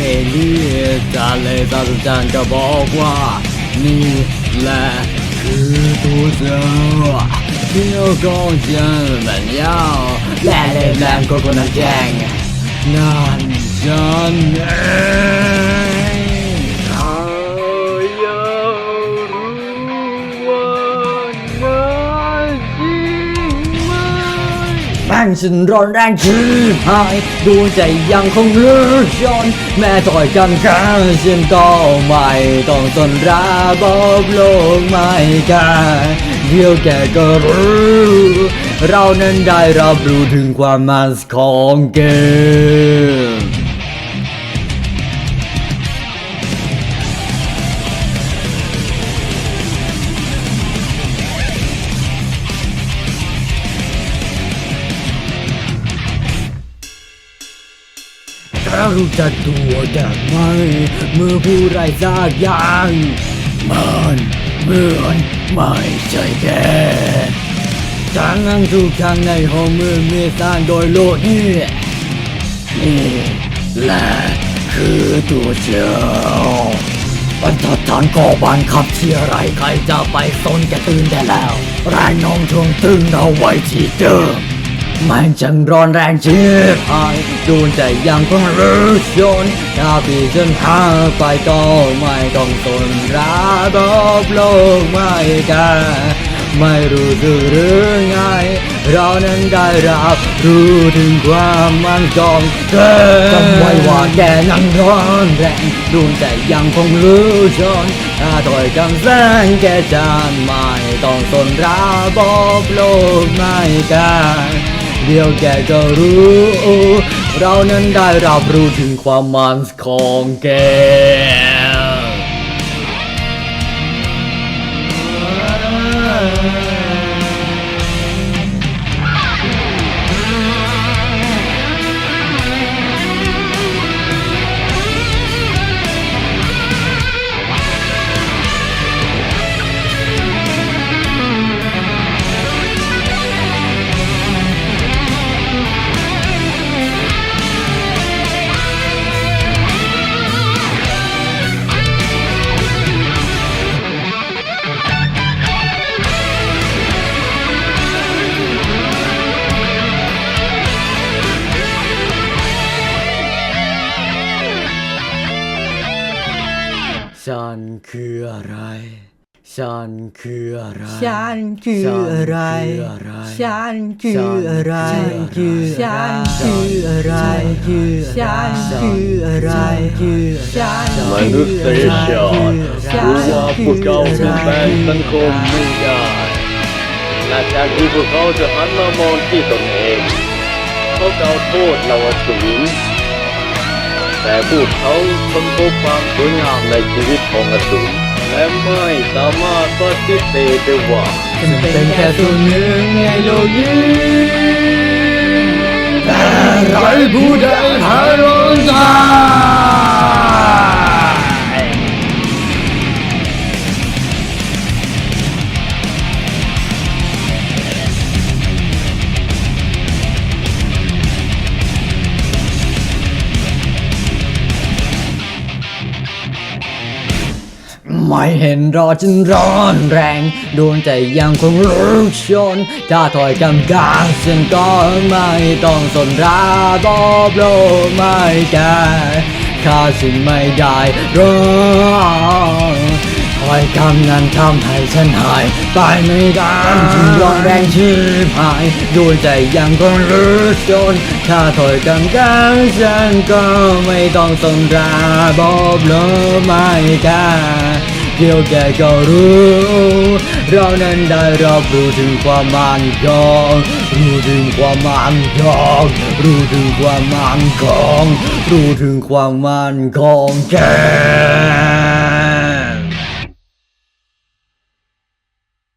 เอลี่จานเลยตาสุจานก็บอกว่านี่แหละคือตัวเสือเที่ยวกองฉันแบบยาวและเล่นแรงก็คนนั้นแจ้งนั่นฉันเอง งฉันร้อนแรงชีพหายดวงใจยังคงเลือชนแม่ต่อยกันข้างฉันก็ไม่ต้องสนระบอบโลกไม่กันเดียวแกก็รู้เรานั้นได้รับรู้ถึงความมันของเกม รารู้จักตัวแต่ไม่เมื่อผู้ไร้สักอย่างมันเหมือนไม่ใช่แกทางนั่งทุกทางในห้องมือมีสร้างโดยโลกนี้นี่แหละคือตัวเจ้าบรรทัดฐานก็บังคับที่อะไรใครจะไปสนแกตื่นได้แล้วรงโน้องทวงตึงเอาไว้ที่เดิม มันจังร้อนแรงชีพหายดูใจยังคงรู้ชนถ้าพี่ฉันหาไปก็ไม่ต้องสนระบบโลกไม่กันไม่รู้สึกหรือไง เรานั้นได้รับรู้ถึงความมันคงเกินจำไว้ว่าแกยังร้อนแรงดวงใจยังคงรู้ชนถ้าถอยกำแสงแกจะไม่ต้องสนระบบโลกไม่กัน เดียวแกก็รู้ เรานั้นได้รับรู้ถึงความมันของแก ฉันคืออะไร ฉันคืออะไร ฉันคืออะไร ฉันคืออะไร ฉันคืออะไร ฉันคืออะไร ฉันคืออะไร ฉันคืออะไร ฉันคืออะไรมนุษยชาติรู้ว่าพวกเขาเปลี่ยนแปลงสังคมไม่ได้และแทนที่พวกเขาจะหันมามองที่ตนเองเขาเกาโทษเราว่าสูง แต่พวกเขาค้นพบความสวยงามในชีวิตของอสูรและไม่สามารถปฏิเสธได้ว่าฉันเป็นแค่ส่วนหนึ่งในโลกนี้แต่ไรผู้ใดหาลงใจ ไม่เห็นรอจนร้อนแรงดวงใจยังคงลุกชน ถ้าถอยกำกางฉันก็ไม่ต้องสนระบบโลไม่แก่ข้าฉันไม่ได้ร้องถอยกำนั้นทำให้ฉันหาย ไปไม่ได้จึงร้อนแรงชีพหายดวงใจยังคงลุกชน ถ้าถอยกำกางฉันก็ไม่ต้องสนระบบโลไม่แก่ เดี๋ยวแกก็รู้ เรานั้นได้รับรู้ถึงความมันคงรู้ถึงความมันคงรู้ถึงความมันคงรู้ถึงความมันคงแก